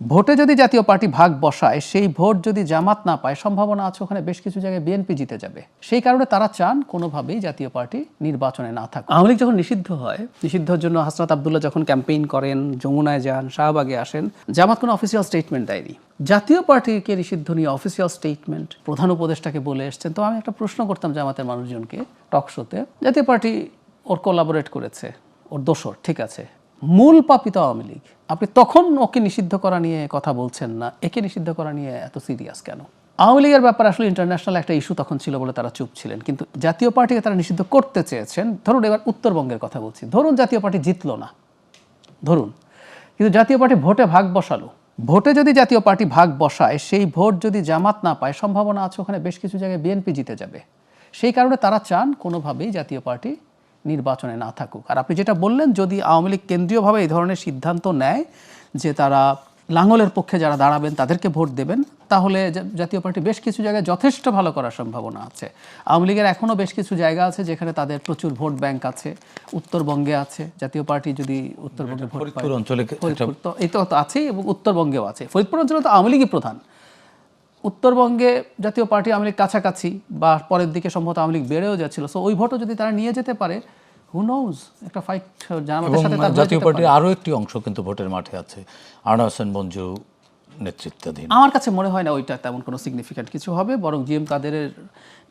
ভোটে যদি জাতীয় পার্টি ভাগ বসায়, সেই ভোট যদি জামাত না পায়, সম্ভাবনা আছে ওখানে বেশ কিছু জায়গায় বিএনপি জিতে যাবে। সেই কারণে তারা চান কোনোভাবেই জাতীয় পার্টি নির্বাচনে না থাকুক। আওয়ামী লীগ যখন নিষিদ্ধ হয়, নিষিদ্ধর জন্য হাসনাত আবদুল্লাহ যখন ক্যাম্পেইন করেন, যমুনায় যান, শাহবাগে আসেন, জামাত কোনো অফিসিয়াল স্টেটমেন্ট দেয়নি। জাতীয় পার্টিকে নিষিদ্ধ নিয়ে অফিসিয়াল স্টেটমেন্ট প্রধান উপদেষ্টাকে বলে এসছেন। তো আমি একটা প্রশ্ন করতাম জামাতের মানুষজনকে টকশোতে জাতীয় পার্টি ওর কোলাবোরেট করেছে, ওর দোষর, ঠিক আছে মূল পাপিত আওয়ামী লীগ, আপনি তখন ওকে নিষিদ্ধ করা নিয়ে কথা বলছেন না। একে নিষিদ্ধ করা নিয়ে এত সিরিয়াস কেন? আওয়ামী লীগের ব্যাপারে আসলে ইন্টারন্যাশনাল একটা ইস্যু তখন ছিল বলে তারা চুপ ছিলেন। কিন্তু জাতীয় পার্টিকে তারা নিষিদ্ধ করতে চেয়েছেন। ধরুন এবার উত্তরবঙ্গের কথা বলছি। ধরুন জাতীয় পার্টি জিতলো না। ধরুন। কিন্তু জাতীয় পার্টি ভোটে ভাগ বসালো। ভোটে যদি জাতীয় পার্টি ভাগ বসায়, সেই ভোট যদি জামাত না পায়, সম্ভাবনা আছে ওখানে বেশ কিছু জায়গায় বিএনপি জিতে যাবে। সেই কারণে তারা চান কোনোভাবেই জাতীয় পার্টি নির্বাচনে না থাকুক। আর আপনি যেটা বললেন যদি আওয়ামী লীগ কেন্দ্রীয়ভাবে এই ধরনের সিদ্ধান্ত নেয় যে তারা লাঙ্গলের পক্ষে যারা দাঁড়াবেন তাদেরকে ভোট দেবেন তাহলে জাতীয় পার্টি বেশ কিছু জায়গায় যথেষ্ট ভালো করার সম্ভাবনা আছে। আওয়ামী লীগের এখনও বেশ কিছু জায়গা আছে যেখানে তাদের প্রচুর ভোট ব্যাংক আছে উত্তরবঙ্গে আছে। জাতীয় পার্টি যদি উত্তরবঙ্গে ভোট অঞ্চলে ফরিদপুর তো এই তো তো আছেই এবং উত্তরবঙ্গেও আছে। ফরিদপুর অঞ্চলে তো আওয়ামী লীগই প্রধান। উত্তরবঙ্গে জাতীয় পার্টি আওয়ামী লীগ কাছাকাছি বা পরের দিকে সম্ভবত আওয়ামী লীগ বেড়েও যাচ্ছিল। সো ওই ভোটও যদি তারা নিয়ে যেতে পারে হু নোজ একটা ফাইট জামাতের সাথে জাতীয় পার্টির আরও একটি অংশ কিন্তু ভোটের মাঠে আছে। আরনা হোসেন মঞ্জু নেতৃত্বাধীন। আমার কাছে মনে হয় না ওইটা তেমন কোনো সিগনিফিক্যান্ট কিছু হবে বরং জিএম কাদেরের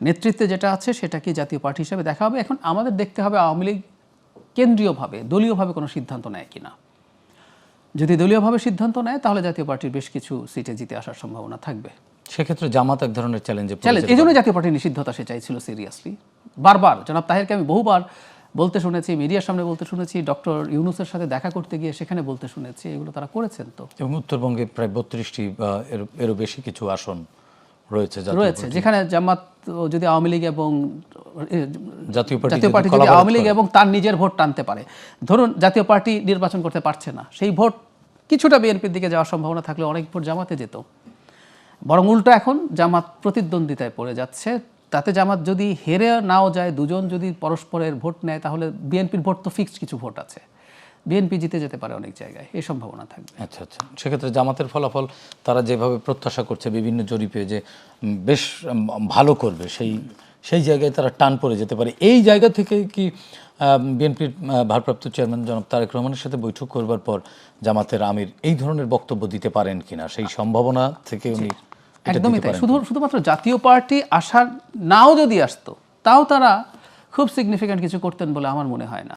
নেতৃত্বে যেটা আছে সেটাকে জাতীয় পার্টি হিসেবে দেখা হবে। এখন আমাদের দেখতে হবে আওয়ামী লীগ কেন্দ্রীয়ভাবে দলীয়ভাবে কোনো সিদ্ধান্ত নেয় কিনা যদি দলীয়ভাবে সিদ্ধান্ত নেয় তাহলে জাতীয় পার্টির বেশ কিছু সিটে জিতে আসার সম্ভাবনা থাকবে। সেক্ষেত্রে জামাত এক ধরনের চ্যালেঞ্জে চ্যালেঞ্জ এই জন্য জাতীয় পার্টির নিষিদ্ধতা সে চাইছিল সিরিয়াসলি বারবার জনাব তাহেরকে আমি বহুবার বলতে শুনেছি মিডিয়ার সামনে বলতে শুনেছি ডক্টর ইউনুসের সাথে দেখা করতে গিয়ে সেখানে বলতে শুনেছি এগুলো তারা করেছেন তো। এবং উত্তরবঙ্গে প্রায় বত্রিশটি বা এরও বেশি কিছু আসন রয়েছে রয়েছে যেখানে জামাত যদি আওয়ামী লীগ এবং জাতীয় পার্টি যদি আওয়ামী লীগ এবং তার নিজের ভোট টানতে পারে। ধরুন জাতীয় পার্টি নির্বাচন করতে পারছে না সেই ভোট কিছুটা বিএনপির দিকে যাওয়ার সম্ভাবনা থাকলে অনেক ভোট জামাতে যেত। বরং উল্টো এখন জামাত প্রতিদ্বন্দ্বিতায় পড়ে যাচ্ছে। তাতে জামাত যদি হেরে নাও যায় দুজন যদি পরস্পরের ভোট নেয় তাহলে বিএনপির ভোট তো ফিক্সড কিছু ভোট আছে। বিএনপি জিতে যেতে পারে অনেক জায়গায় এই সম্ভাবনা থাকবে। আচ্ছা আচ্ছা। সেক্ষেত্রে জামাতের ফলাফল তারা যেভাবে প্রত্যাশা করছে বিভিন্ন জরিপে যে বেশ ভালো করবে সেই সেই জায়গায় তারা টান পড়ে যেতে পারে। এই জায়গা থেকে কি বিএনপির ভারপ্রাপ্ত চেয়ারম্যান জনাব তারেক রহমানের সাথে বৈঠক করবার পর জামাতের আমির এই ধরনের বক্তব্য দিতে পারেন কিনা সেই সম্ভাবনা থেকে উনি একদমই তাই। শুধু শুধুমাত্র জাতীয় পার্টি আসার নাও যদি আসতো তাও তারা খুব সিগনিফিক্যান্ট কিছু করতেন বলে আমার মনে হয় না।